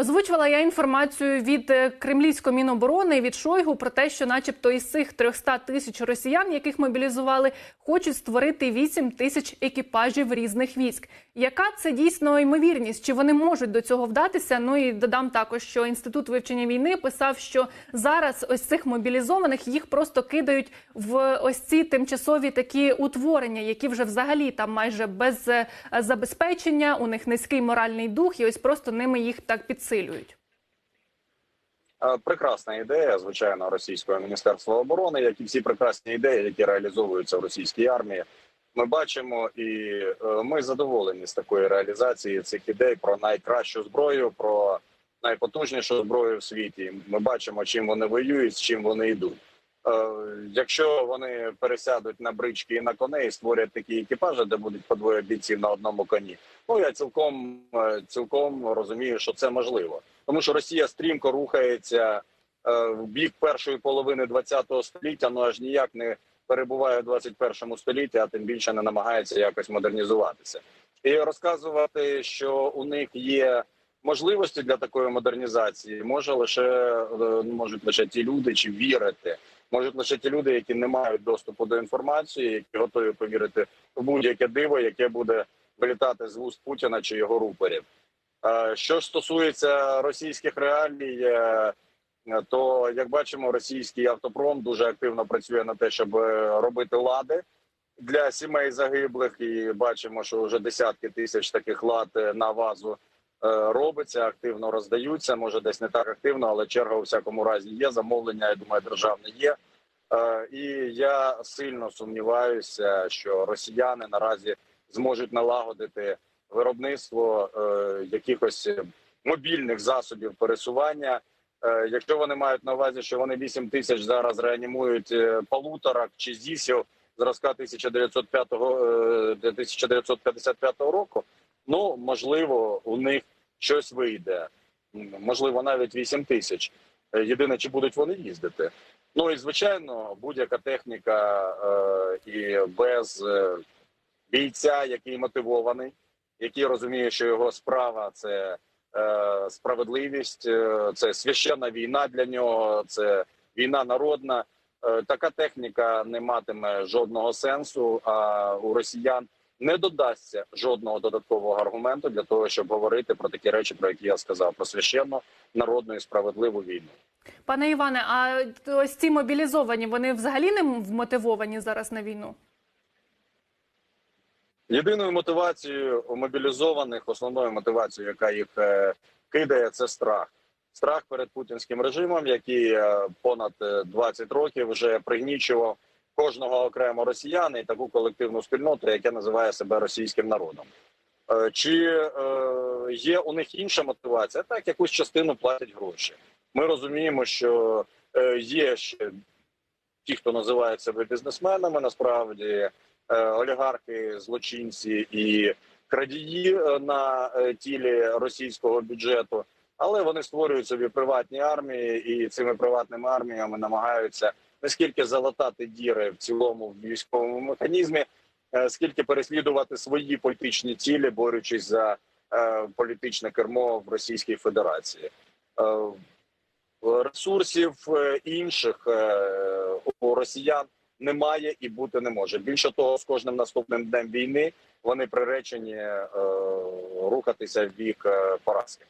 Озвучувала я інформацію від е, кремлівського міноборони від Шойгу про те, що, начебто, із цих 300 тисяч росіян, яких мобілізували, хочуть створити 8 тисяч екіпажів різних військ. Яка це дійсно ймовірність? Чи вони можуть до цього вдатися? Ну і додам також, що інститут вивчення війни писав, що зараз ось цих мобілізованих їх просто кидають в ось ці тимчасові такі утворення, які вже взагалі там майже без е, забезпечення, у них низький моральний дух, і ось просто ними їх так підсилюють. Е, Прекрасна ідея, звичайно, російського міністерства оборони, як і всі прекрасні ідеї, які реалізовуються в російській армії. Ми бачимо, і е, ми задоволені з такої реалізації цих ідей про найкращу зброю, про найпотужнішу зброю в світі. Ми бачимо, чим вони воюють, з чим вони йдуть. Е, Якщо вони пересядуть на брички і на коней і створять такі екіпажі, де будуть по двоє бійців на одному коні, ну я цілком е, цілком розумію, що це можливо, тому що Росія стрімко рухається е, в бік першої половини ХХ століття, ну аж ніяк не перебуває в 21 столітті, а тим більше не намагається якось модернізуватися. І розказувати, що у них є можливості для такої модернізації, може лише е, можуть лише ті люди, чи вірити, можуть лише ті люди, які не мають доступу до інформації, які готові повірити в будь-яке диво, яке буде вилітати з вуст Путіна чи його рупорів. Що стосується російських реалій, е, то як бачимо, російський автопром дуже активно працює на те, щоб е, робити лади для сімей загиблих, і бачимо, що вже десятки тисяч таких лад е, на вазу робиться, активно роздаються. Може, десь не так активно, але черга у всякому разі є. Замовлення, я думаю, державне є. Е, І я сильно сумніваюся, що росіяни наразі зможуть налагодити виробництво е, якихось мобільних засобів пересування. Е, Якщо вони мають на увазі, що вони 8 тисяч зараз реанімують е, полуторок чи зісів зразка 1905, е, 1955 року, ну можливо, у них щось вийде. Можливо, навіть 8 тисяч. Е, Єдине, чи будуть вони їздити. Ну і звичайно, будь-яка техніка е, і без е, бійця, який мотивований, який розуміє, що його справа це е, справедливість, е, це священна війна для нього, це війна народна. Е, така техніка не матиме жодного сенсу. А у росіян не додасться жодного додаткового аргументу для того, щоб говорити про такі речі, про які я сказав, про священну народну і справедливу війну. Пане Іване, а ось ці мобілізовані, вони взагалі не вмотивовані зараз на війну? Єдиною мотивацією мобілізованих, основною мотивацією, яка їх е, кидає, це страх. Страх перед путінським режимом, який е, понад е, 20 років вже пригнічував кожного окремо росіяна і таку колективну спільноту, яка називає себе російським народом. Е, Чи е, є у них інша мотивація? Так, якусь частину платять гроші. Ми розуміємо, що е, є ще ті, хто називає себе бізнесменами, насправді олігархи, злочинці і крадії на тілі російського бюджету, але вони створюють собі приватні армії, і цими приватними арміями намагаються не скільки залатати діри в цілому в військовому механізмі, е, скільки переслідувати свої політичні цілі, борючись за е, політичне кермо в Російській Федерації. Е, Ресурсів інших у росіян немає і бути не може. Більше того, з кожним наступним днем війни вони приречені рухатися в бік поразки.